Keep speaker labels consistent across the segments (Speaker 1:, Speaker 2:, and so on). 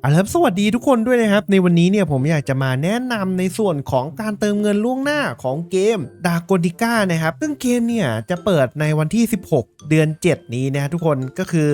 Speaker 1: เอาละครับสวัสดีทุกคนด้วยนะครับ ในวันนี้เนี่ยผมอยากจะมาแนะนำในส่วนของการเติมเงินล่วงหน้าของเกมดา g ก n ดิก้านะครับ ซึ่งเกมเนี่ยจะเปิดในวันที่ 16 เดือน 7 นี้นะทุกคนก็คือ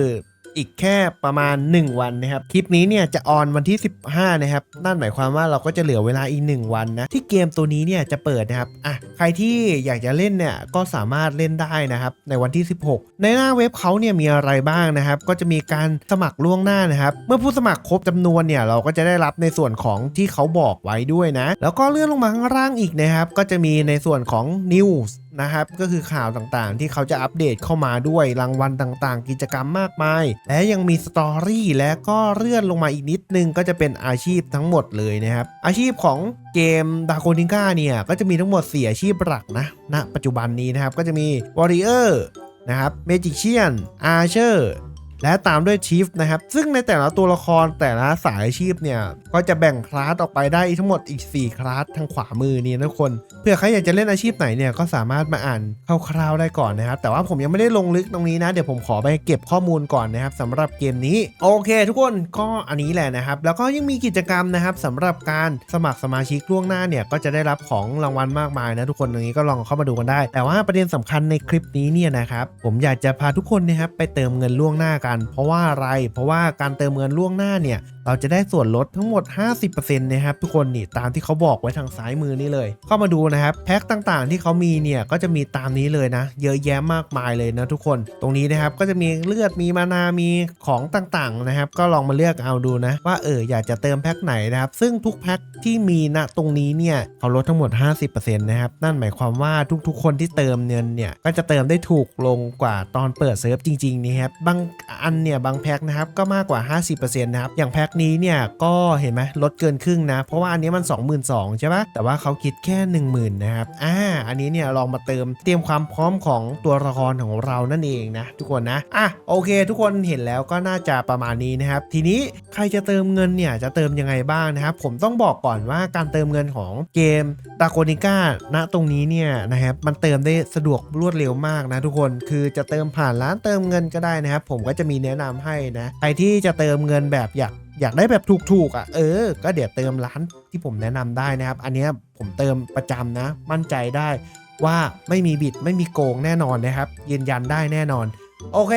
Speaker 1: อีกแค่ประมาณ 1 วันนะครับ คลิปนี้เนี่ยจะออนวันที่ 15 นะครับ นั่นหมายความว่าเราก็จะเหลือเวลาอีก 1 วันนะ ที่เกมตัวนี้เนี่ยจะเปิดนะครับ อะ ใครที่อยากจะเล่นเนี่ยก็สามารถเล่นได้นะครับ ในวันที่ 16 ในหน้าเว็บเขาเนี่ยมีอะไรบ้างนะครับ ก็จะมีการสมัครล่วงหน้านะครับ เมื่อผู้สมัครครบจำนวนเนี่ยเราก็จะได้รับในส่วนของที่เขาบอกไว้ด้วยนะ แล้วก็เลื่อนลงมาข้างล่างอีกนะครับ ก็จะมีในส่วนของ News นะครับ ก็คือข่าวต่างๆ ที่เขาจะอัปเดตเข้ามาด้วยรางวัลต่างๆ กิจกรรมมากมาย และยังมีสตอรี่และก็เลื่อนลงมาอีกนิดนึงก็จะเป็นอาชีพทั้งหมดเลยนะครับ อาชีพของเกมดาโ o นิก้าเนี่ยก็จะมีทั้งหมด4อาชีพหลักนะณปัจจุบันนี้นะครับก็จะมีวอริเออร์นะครับเมจิเชียนอาร์เชอร์ และตามด้วยชีฟนะครับ ซึ่งในแต่ละตัวละครแต่ละสายอาชีพเนี่ย ก็จะแบ่งคลาสออกไปได้ทั้งหมดอีก 4 คลาสทางขวามือนี่นะทุกคนเพื่อใครอยากจะเล่นอาชีพไหนเนี่ยก็สามารถมาอ่านคร่าวๆได้ก่อนนะครับ แต่ว่าผมยังไม่ได้ลงลึกตรงนี้นะ เดี๋ยวผมขอไปเก็บข้อมูลก่อนนะครับสำหรับเกมนี้ โอเค ทุกคนก็อันนี้แหละนะครับ แล้วก็ยังมีกิจกรรมนะครับสำหรับการสมัครสมาชิกล่วงหน้าเนี่ยก็จะได้รับของรางวัลมากมายนะทุกคนตรงนี้ก็ลองเข้ามาดูกันได้ แต่ว่าประเด็นสำคัญในคลิปนี้เนี่ยนะครับผมอยากจะพาทุกคนนะครับไปเติมเงินล่วงหน้ากันเพราะว่าอะไร เพราะว่าการเติมเงินล่วงหน้าเนี่ย เราจะได้ส่วนลดทั้งหมด 50%นะครับทุกคนนี่ตามที่เขาบอกไว้ทางซ้ายมือนี่เลยเข้ามาดูนะครับแพ็คต่างๆ ที่เขามีเนี่ยก็จะมีตามนี้เลยนะ เยอะแยะมากมายเลยนะทุกคน ตรงนี้นะครับก็จะมีเลือดมีมานา มีของต่างๆนะครับ ก็ลองมาเลือกเอาดูนะ ว่าเอออยากจะเติมแพ็คไหนนะครับ ซึ่งทุกแพ็คที่มีณตรงนี้เนี่ยเขาลดทั้งหมด 50%นะครับนั่นหมายความว่าทุกๆ คนที่เติมเงินเนี่ยก็จะเติมได้ถูกลงกว่าตอนเปิดเซิร์ฟจริงๆนี่ครับบางอันเนี่ยบางแพ็คนะครับก็มากกว่า 50%นะครับอย่างแพ็คนี้เนี่ยก็เห็นไหมลดเกินครึ่งนะ เพราะว่าอันนี้มัน 22,000ใช่ปะแต่ว่าเขาคิดแค่ 10,000นะครับอ่าอันนี้เนี่ยลองมาเติมเตรียมความพร้อมของตัวละครของเรานั่นเองนะทุกคนนะอะโอเค ทุกคนเห็นแล้วก็น่าจะประมาณนี้นะครับ ทีนี้ใครจะเติมเงินเนี่ยจะเติมยังไงบ้างนะครับ ผมต้องบอกก่อนว่าการเติมเงินของเกมดาโกนิก้าณตรงนี้เนี่ยนะครับมันเติมได้สะดวกรวดเร็วมากนะทุกคนคือจะเติมผ่านร้านเติมเงินก็ได้นะครับ ผมก็จะมีแนะนำให้นะใครที่จะเติมเงินแบบอยาก อยากได้แบบถูกๆอะเออ ก็เดี๋ยวเติมร้านที่ผมแนะนำได้นะครับ อันนี้ผมเติมประจำนะ มั่นใจได้ว่าไม่มีบิดไม่มีโกงแน่นอนนะครับ ยืนยันได้แน่นอน โอเค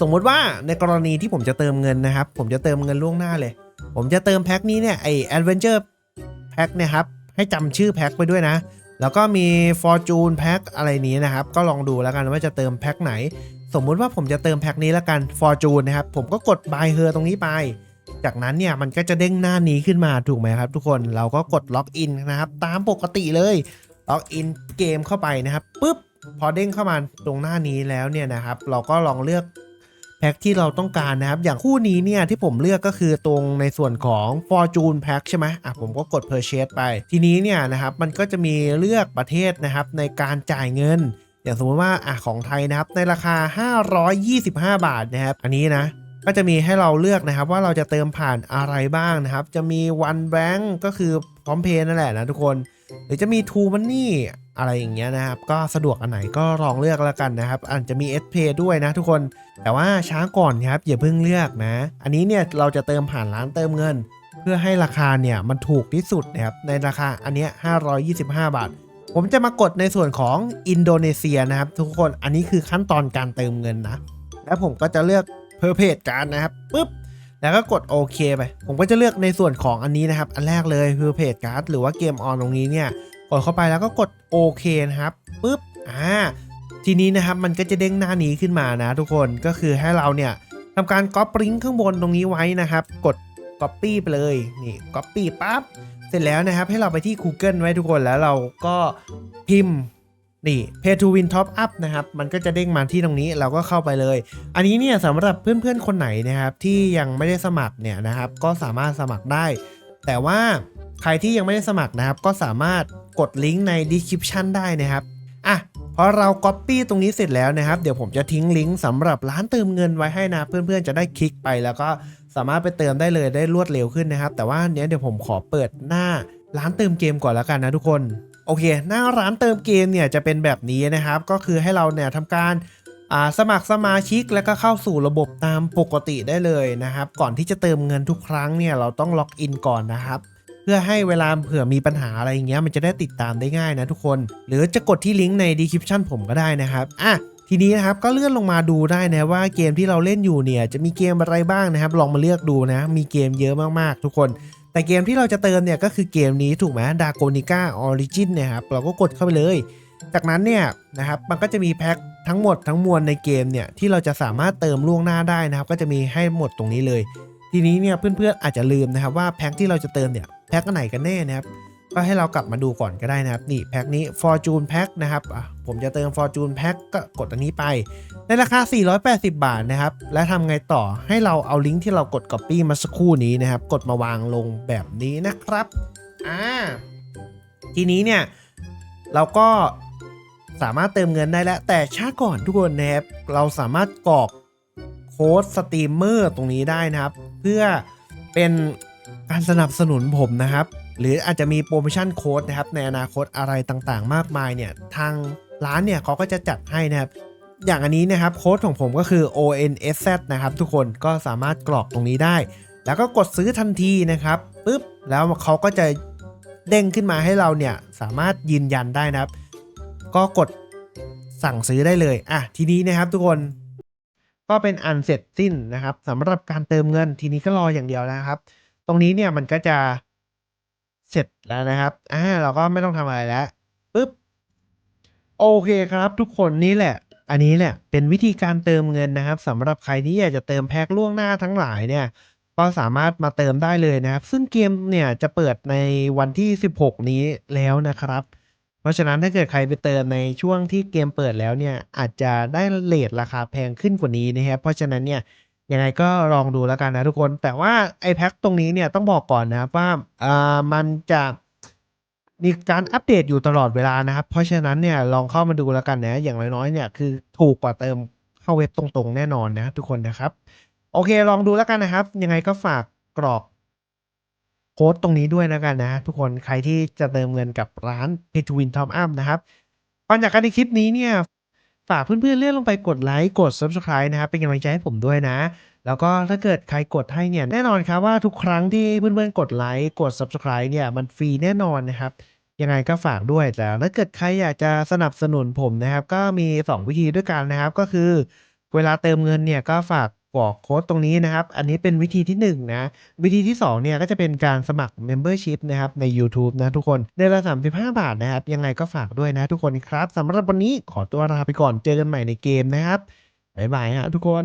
Speaker 1: สมมุติว่าในกรณีที่ผมจะเติมเงินนะครับ ผมจะเติมเงินล่วงหน้าเลย ผมจะเติมแพ็คนี้เนี่ยไอ Adventure แพ็คเนี่ยครับให้จำชื่อแพ็คไปด้วยนะ แล้วก็มี Fortune แพ็คอะไรนี้นะครับ ก็ลองดูแล้วกันว่าจะเติมแพ็คไหน สมมุติว่าผมจะเติมแพ็คนี้แล้วกัน Fortune นะครับ ผมก็กด Buy Her ตรงนี้ไป จากนั้นเนี่ยมันก็จะเด้งหน้านี้ขึ้นมาถูกไหมครับ ทุกคนเราก็กดล็อกอินนะครับ ตามปกติเลยล็อกอินเกมเข้าไปนะครับปุ๊บพอเด้งเข้ามาตรงหน้านี้แล้วเนี่ยนะครับ เราก็ลองเลือกแพ็คที่เราต้องการนะครับ อย่างคู่นี้เนี่ยที่ผมเลือกก็คือตรงในส่วนของ Fortune Pack ใช่ไหมอะผมก็กด Purchase ไป ทีนี้เนี่ยนะครับมันก็จะมีเลือกประเทศนะครับในการจ่ายเงิน อย่างสมมติว่าอะของไทยนะครับในราคา 525 บาทนะครับ อันนี้นะก็จะมีให้เราเลือกนะครับว่าเราจะเติมผ่านอะไรบ้างนะครับ จะมี One Bank ก็คือพร้อมเพย์นั่นแหละนะทุกคน หรือจะมี True Money อะไรอย่างเงี้ยนะครับ ก็สะดวกอันไหนก็ลองเลือกแล้วกันนะครับอาจจะมี S Pay ด้วยนะทุกคน แต่ว่าช้าก่อนครับอย่าเพิ่งเลือกนะ อันนี้เนี่ยเราจะเติมผ่านร้านเติมเงิน เพื่อให้ราคาเนี่ยมันถูกที่สุดนะครับในราคาอันเนี้ย525 บาท ผมจะมากดในส่วนของอินโดนีเซียนะครับ ทุกคนอันนี้คือขั้นตอนการเติมเงินนะ แล้วผมก็จะเลือกเพอร์เพจการนะครับปุ๊บแล้วก็กดโอเคไป ผมก็จะเลือกในส่วนของอันนี้นะครับ อันแรกเลยคือเพจการ์ดหรือว่าเกมออนตรงนี้เนี่ย กดเข้าไปแล้วก็กดโอเคนะครับปุ๊บ อ่า ทีนี้นะครับมันก็จะเด้งหน้านี้ขึ้นมานะทุกคน ก็คือให้เราเนี่ยทำการก๊อปลิงก์ข้างบนตรงนี้ไว้นะครับ กด Copy ไปเลย นี่ Copy ปั๊บ เสร็จแล้วนะครับให้เราไปที่ Google ไว้ทุกคนแล้วเราก็พิมพ์นี่ Pay to Win Top Up นะครับ มันก็จะเด้งมาที่ตรงนี้เราก็เข้าไปเลย อันนี้เนี่ยสำหรับเพื่อนๆคนไหนนะครับ ที่ยังไม่ได้สมัครเนี่ยนะครับ ก็สามารถสมัครได้ แต่ว่าใครที่ยังไม่ได้สมัครนะครับ ก็สามารถกดลิงก์ใน description ได้นะครับ อะพอเรา Copy ตรงนี้เสร็จแล้วนะครับ เดี๋ยวผมจะทิ้งลิงก์สำหรับร้านเติมเงินไว้ให้นะ เพื่อนๆจะได้คลิกไปแล้วก็สามารถไปเติมได้เลยได้รวดเร็วขึ้นนะครับ แต่ว่าเนี้ยเดี๋ยวผมขอเปิดหน้าร้านเติมเกมก่อนแล้วกันนะทุกคน โอเค หน้าร้านเติมเกมเนี่ยจะเป็นแบบนี้นะครับ ก็คือให้เราเนี่ยทำการสมัครสมาชิกแล้วก็เข้าสู่ระบบตามปกติได้เลยนะครับ ก่อนที่จะเติมเงินทุกครั้งเนี่ยเราต้องล็อกอินก่อนนะครับ เพื่อให้เวลาเผื่อมีปัญหาอะไรอย่างเงี้ยมันจะได้ติดตามได้ง่ายนะทุกคน หรือจะกดที่ลิงก์ใน description ผมก็ได้นะครับอะทีนี้นะครับก็เลื่อนลงมาดูได้นะว่าเกมที่เราเล่นอยู่เนี่ยจะมีเกมอะไรบ้างนะครับ ลองมาเลือกดูนะมีเกมเยอะมากๆ ทุกคน แต่เกมที่เราจะเติมเนี่ยก็คือเกมนี้ถูกไหมดาโกนิก้าออริจินเนี่ยครับเราก็กดเข้าไปเลย จากนั้นเนี่ยนะครับมันก็จะมีแพ็คทั้งหมดทั้งมวลในเกมเนี่ยที่เราจะสามารถเติมล่วงหน้าได้นะครับ ก็จะมีให้หมดตรงนี้เลย ทีนี้เนี่ยเพื่อนๆอาจจะลืมนะครับว่าแพ็คที่เราจะเติมเนี่ย แพ็คไหนกันแน่นะครับก็ให้เรากลับมาดูก่อนก็ได้นะครับ นี่แพ็คนี้ Fortune Pack นะครับผมจะเติม Fortune Pack ก็กดอันนี้ไป ในราคา 480 บาทนะครับ และทำไงต่อให้เราเอาลิงก์ที่เรากด Copy มาสักครู่นี้นะครับ กดมาวางลงแบบนี้นะครับอ่าทีนี้เนี่ย เราก็สามารถเติมเงินได้แล้ว แต่ช้าก่อนทุกคนนะครับเราสามารถกรอกโค้ดสตรีมเมอร์ตรงนี้ได้นะครับ เพื่อเป็น การสนับสนุนผมนะครับ หรืออาจจะมีโปรโมชั่นโค้ดนะครับ ในอนาคตอะไรต่างๆ มากมายเนี่ย ทางร้านเนี่ยเขาก็จะจัดให้นะครับ อย่างอันนี้นะครับโค้ดของผมก็คือ ONSZ นะครับทุกคนก็สามารถกรอกตรงนี้ได้ แล้วก็กดซื้อทันทีนะครับปุ๊บแล้วเขาก็จะเด้งขึ้นมาให้เราเนี่ยสามารถยืนยันได้นะครับ ก็กดสั่งซื้อได้เลยอะทีนี้นะครับทุกคนก็เป็นอันเสร็จสิ้นนะครับสำหรับการเติมเงินทีนี้ก็รออย่างเดียวนะครับ รงนี้เนี่ยมันก็จะเสร็จแล้วนะครับ อ่า เราก็ไม่ต้องทำอะไรแล้วปุ๊บ โอเคครับ ทุกคนนี่แหละ อันนี้แหละเป็นวิธีการเติมเงินนะครับสำหรับใครที่อยากจะเติมแพ็คล่วงหน้าทั้งหลายเนี่ย ก็สามารถมาเติมได้เลยนะครับ ซึ่งเกมเนี่ยจะเปิดในวันที่ 16 นี้แล้วนะครับ เพราะฉะนั้นถ้าเกิดใครไปเติมในช่วงที่เกมเปิดแล้วเนี่ยอาจจะได้เลทราคาแพงขึ้นกว่านี้นะครับ เพราะฉะนั้นเนี่ย ยังไงก็ลองดูแล้วกันนะทุกคน แต่ว่าไอแพ็คตรงนี้เนี่ยต้องบอกก่อนนะครับว่าอ่ามันจะมีการอัปเดตอยู่ตลอดเวลานะครับ เพราะฉะนั้นเนี่ยลองเข้ามาดูแล้วกันนะ อย่างน้อยๆเนี่ยคือถูกกว่าเติมเข้าเว็บตรงๆ แน่นอนนะทุกคนนะครับ โอเคลองดูแล้วกันนะครับ ยังไงก็ฝากกรอกโค้ดตรงนี้ด้วยแล้วกันนะ ทุกคนใครที่จะเติมเงินกับร้าน Pay to Win Top Up นะครับก่อนจากกันในคลิปนี้เนี่ย ฝากเพื่อนๆเลื่อนลงไปกดไลค์กด Subscribe นะครับเป็นกำลังใจให้ผมด้วยนะ แล้วก็ถ้าเกิดใครกดให้เนี่ยแน่นอนครับว่าทุกครั้งที่เพื่อนๆกดไลค์กด Subscribe เนี่ยมันฟรีแน่นอนนะครับยังไงก็ฝากด้วยแต่ถ้าเกิดใครอยากจะสนับสนุนผมนะครับ ก็มี 2 วิธีด้วยกันนะครับ ก็คือ เวลาเติมเงินเนี่ยก็ฝาก กรอกโค้ดตรงนี้นะครับ อันนี้เป็นวิธีที่ 1 นะ วิธีที่ 2 เนี่ยก็จะเป็นการสมัคร Membership นะครับ ใน YouTube นะทุกคนเดือนละ35 บาทนะครับ ยังไงก็ฝากด้วยนะทุกคนครับสำหรับวันนี้ขอตัวลาไปก่อนเจอกันใหม่ในเกมนะครับ บ๊ายบายฮะทุกคน